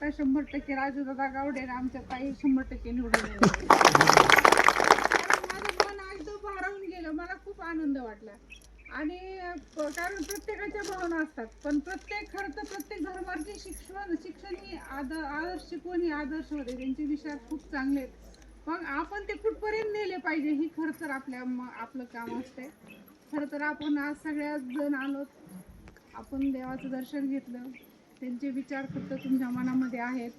आता शंभर टक्के राजूदादा गावडे आणि आमच्या ताई शंभर टक्के निवडून येणार. माझं मन एकदम भारावून गेलं मला खूप आनंद वाटला. आणि प- कारण प्रत्येकाच्या भावना असतात पण प्रत्येक खरं तर प्रत्येक धर्माचे शिक्षण शिक्षण ही आदर आदर्श शिकवण ही आदर्श होते त्यांचे विचार खूप चांगले आहेत. मग आपण ते कुठपर्यंत नेले पाहिजे ही खरं तर आपल्या म- आपलं काम असते खरं तर आपण आज सगळ्याच जण आलो आपण देवाचं दर्शन घेतलं. त्यांचे विचार फक्त तुमच्या मनामध्ये आहेत.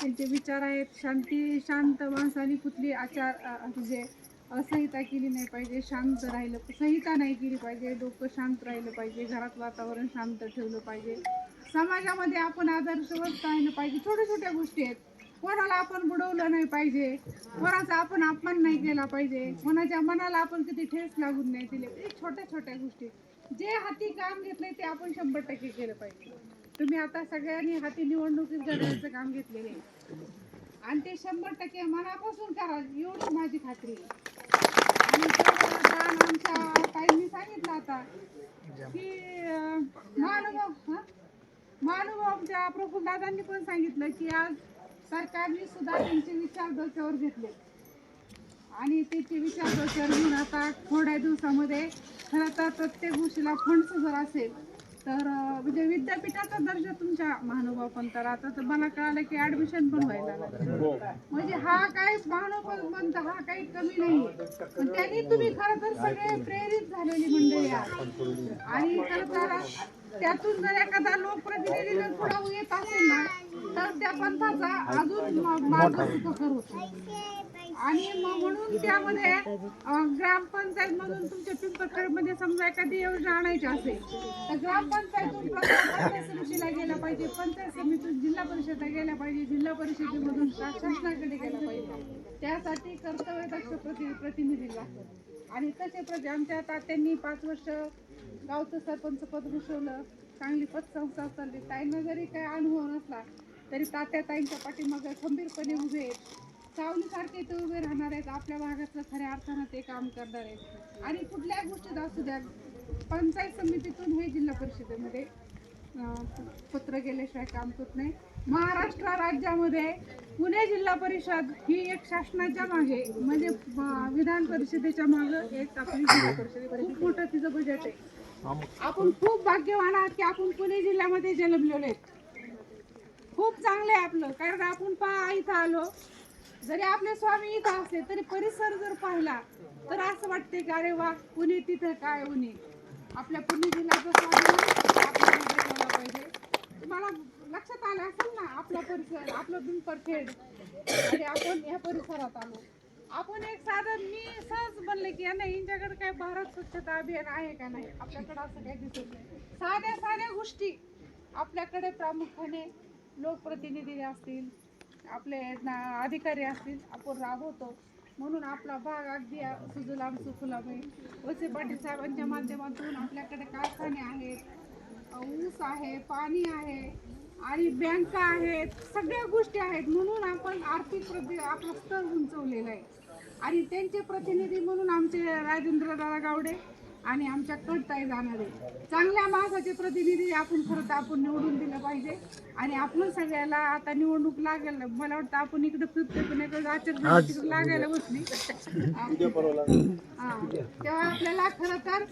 त्यांचे विचार आहेत. शांती शांत माणसाने कुठली आचार म्हणजे असंहिता केली नाही पाहिजे शांत राहिलं संहिता नाही केली पाहिजे. डोकं शांत राहिलं पाहिजे. घरात वातावरण शांत ठेवलं पाहिजे. समाजामध्ये आपण आदर्शवत राहिलं पाहिजे. छोट्या छोट्या गोष्टी आहेत. कोणाला आपण बुडवलं नाही पाहिजे. कोणाचा आपण अपमान नाही केला पाहिजे. कोणाच्या मनाला आपण किती ठेस लागून नाही दिले. छोट्या छोट्या गोष्टी जे हाती काम घेतलंय ते आपण शंभर टक्के केलं पाहिजे. तुम्ही आता सगळ्यांनी हाती निवडणुकीत घडवायचं काम घेतलेले आहे. आणि ते शंभर टक्के मनापासून करा एवढी माझी खात्री आणि दान आमच्या ताईंनी सांगितलं आता की महानुभाव हं? महानुभाव आमच्या प्रफुल्लदादांनी पण सांगितलं की आज सरकारने सुद्धा त्यांचे विचार डोक्यावर घेतले आणि त्याचे विचार डोक्यावर घेऊन आता थोड्या दिवसामध्ये खरं तर प्रत्येक गोष्टीला फंड्स जर असेल तर म्हणजे विद्यापीठाचा दर्जा तुमच्या महानुभाव पंथाला आता तर मला कळालं की ऍडमिशन पण व्हायला लागलं. म्हणजे हा काही महानुभाव पंथ हा काही कमी नाही. पण त्यांनी तुम्ही खरं तर सगळे प्रेरित झालेली मंडळी आणि खरं तर त्यातून जर एखादा लोकप्रतिनिधी जर पुढे येत असेल ना तर त्या पंथाचा अजून मार्ग सुखकर होतो आणि मग म्हणून त्यामध्ये ग्रामपंचायत मधून तुमच्या पिंपळखेडमध्ये समजा एखादी योजना आणायची असेल तर ग्रामपंचायतून पंचायत समितीला गेला पाहिजे पंचायत समितीतून जिल्हा परिषदला गेल्या पाहिजे जिल्हा परिषदेमधून शासनाकडे गेला पाहिजे. त्यासाठी कर्तव्यदक्ष प्रति प्रतिनिधी लागतात. आणि तसे प्रति आमच्या तात्यांनी पाच वर्ष गावचं सरपंच पद भूषवलं चांगली पतसंस्था चालली. ताईंना जरी काही अनुभव नसला तरी तात्या ताईंच्या पाठीमागं खंबीरपणे उभे आहेत. सावलीसारखे ते उभे राहणार आहेत आपल्या भागातलं खऱ्या अर्थानं ते काम करणार आहेत. आणि कुठल्या गोष्टीत असू द्या पंचायत समितीतून हे जिल्हा परिषदेमध्ये पत्र गेल्याशिवाय काम होत नाही. महाराष्ट्र राज्यामध्ये पुणे जिल्हा परिषद ही एक शासनाच्या मागे म्हणजे विधान परिषदेच्या मागे एक आपली जिल्हा परिषद. खूप मोठं तिचं बजेट आहे. आपण खूप भाग्यवान आहात की आपण पुणे जिल्ह्यामध्ये जन्मलेलो आहेत. खूप चांगलं आहे आपलं कारण आपण पहा इथं आलो जरी आपले स्वामी इथं असले तरी परिसर जर पाहिला तर असं वाटते की अरे वा पुणे तिथं काय उन्हे आपल्या पुणे जिल्ह्याचं स्वामी पाहिजे. तुम्हाला लक्षात आलं असेल ना आपला परिसर आपलं पिंपरखेड आणि आपण या परिसरात आलो. आपण एक साधन मी सहज म्हणले की यांना यांच्याकडे काय भारत स्वच्छता अभियान आहे का नाही? आपल्याकडे असं काही दिसत नाही. साध्या साध्या गोष्टी आपल्याकडे प्रामुख्याने लोकप्रतिनिधी असतील आपले ना- अधिकारी असतील आपण राबवतो. म्हणून आपला भाग अगदी सुजलाम सुफलाम आहे. वसे पाटील साहेबांच्या माध्यमातून आपल्याकडे कारखाने आहेत ऊस आहे पाणी आहे आणि बँका आहेत सगळ्या गोष्टी आहेत. म्हणून आपण आर्थिक प्रति आपलं स्तर उंचवलेलं आहे. आणि त्यांचे प्रतिनिधी म्हणून आमचे राजेंद्र दादा गावडे आणि आमच्या कडताई जाणार आहे. चांगल्या माणसाचे प्रतिनिधी आपण खरं तर आपण निवडून दिलं पाहिजे. आणि आपण सगळ्याला आता निवडणूक लागेल. मला वाटतं आपण इकडे फिरतोय पण इकडे आचार लागायला बसली. हा. तेव्हा आपल्याला खरं तर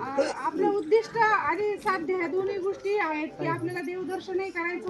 आपलं उद्दिष्ट आणि साध्य ह्या दोन्ही गोष्टी आहेत की आपल्याला देवदर्शनही करायचं.